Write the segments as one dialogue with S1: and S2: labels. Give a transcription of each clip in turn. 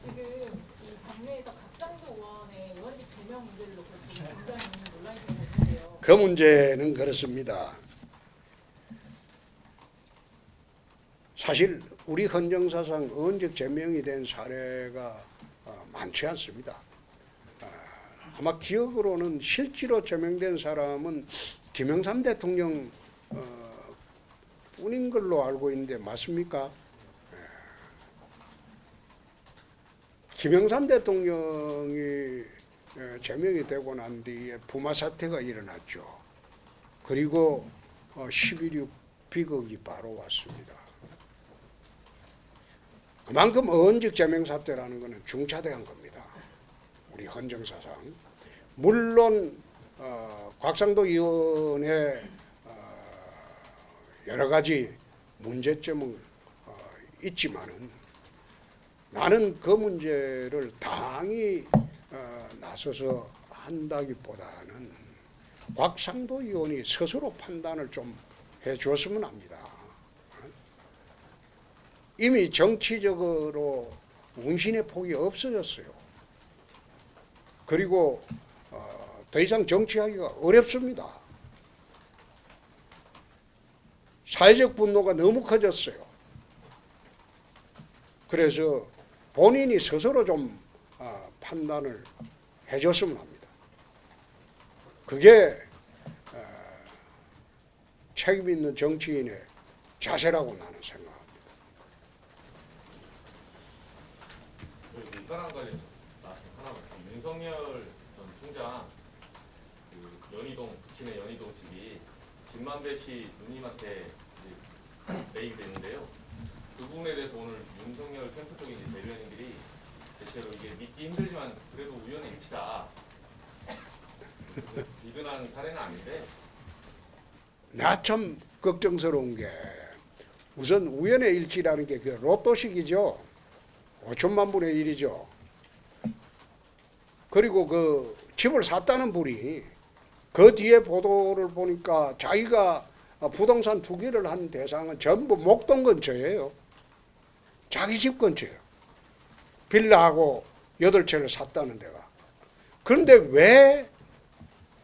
S1: 지금 이 당내에서 각상도 의원의 의원직 제명 문제를 놓고 지금 굉장히 논란이 되고 있는데요.
S2: 그 문제는 그렇습니다. 사실 우리 헌정사상 의원직 제명이 된 사례가 어, 많지 않습니다. 아, 아마 기억으로는 실제로 제명된 사람은 김영삼 대통령 어, 뿐인 걸로 알고 있는데 맞습니까? 김영삼 대통령이 예, 제명이 되고 난 뒤에 부마 사태가 일어났죠. 그리고 어, 11.6 비극이 바로 왔습니다. 그만큼 의원직 제명 사태라는 것은 중차대한 겁니다. 우리 헌정사상. 물론 어, 곽상도 의원의 어, 여러 가지 문제점은 어, 있지만은 나는 그 문제를 당이 어, 나서서 한다기보다는 곽상도 의원이 스스로 판단을 좀 해줬으면 합니다. 이미 정치적으로 운신의 폭이 없어졌어요. 그리고 어, 더 이상 정치하기가 어렵습니다. 사회적 분노가 너무 커졌어요. 그래서 본인이 스스로 좀 어, 판단을 해줬으면 합니다. 그게 어, 책임 있는 정치인의 자세라고 나는 생각합니다.
S3: 민가랑 관련 하나만 그 윤석열 전 총장 그 연희동 부친의 연희동 집이 김만배 씨 누님한테 이제 매입이 됐는데요. 그 부분에 대해서 오늘 윤석열 캠프 이제 대변인들이 대체로 이게 믿기 힘들지만 그래도 우연의 일치다. 미둔한 사례는 아닌데
S2: 나 참 걱정스러운 게 우선 우연의 일치라는 게 그 로또식이죠. 5천만 분의 1이죠. 그리고 그 집을 샀다는 분이 그 뒤에 보도를 보니까 자기가 부동산 투기를 한 대상은 전부 목동 근처예요. 자기 집 근처예요. 빌라하고 여덟 채를 샀다는 데가. 그런데 왜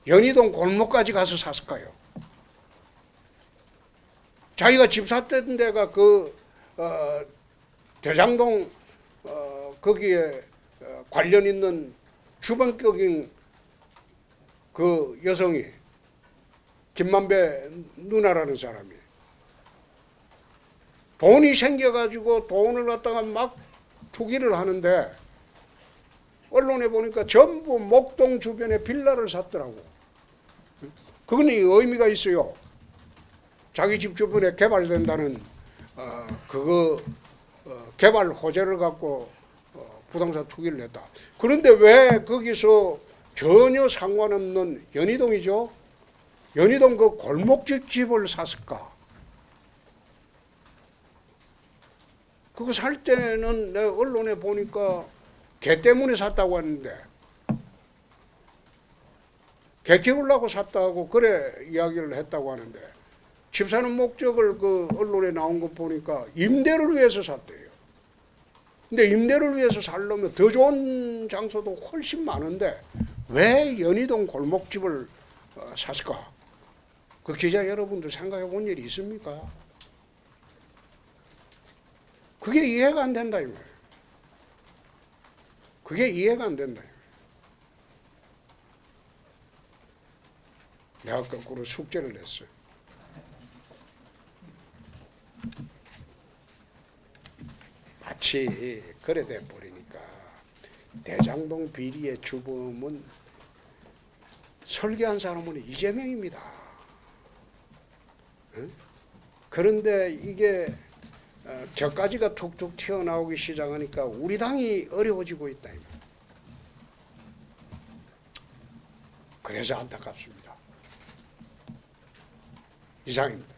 S2: 연희동 골목까지 가서 샀을까요? 자기가 집 샀던 데가 그 어, 대장동 어, 거기에 어, 관련 있는 주변격인 그 여성이 김만배 누나라는 사람이 돈이 생겨가지고 돈을 갖다가 막 투기를 하는데 언론에 보니까 전부 목동 주변에 빌라를 샀더라고. 그건 이 의미가 있어요. 자기 집 주변에 개발된다는 어, 그거 어, 개발 호재를 갖고 어, 부동산 투기를 했다. 그런데 왜 거기서 전혀 상관없는 연희동이죠? 연희동 그 골목집 집을 샀을까? 그거 살 때는 내가 언론에 보니까 개 때문에 샀다고 하는데 개 키우려고 샀다고 그래 이야기를 했다고 하는데 집 사는 목적을 그 언론에 나온 거 보니까 임대를 위해서 샀대요. 근데 임대를 위해서 살려면 더 좋은 장소도 훨씬 많은데 왜 연희동 골목집을 어, 샀을까? 그 기자 여러분들 생각해 본 일이 있습니까? 그게 이해가 안 된다 이 말이에요. 그게 이해가 안 된다. 이 말이에요. 내가 거꾸로 숙제를 냈어요. 마치 그래 돼 버리니까 대장동 비리의 주범은 설계한 사람은 이재명입니다. 응? 그런데 이게 어, 저까지가 툭툭 튀어나오기 시작하니까 우리 당이 어려워지고 있다. 그래서 안타깝습니다. 이상입니다.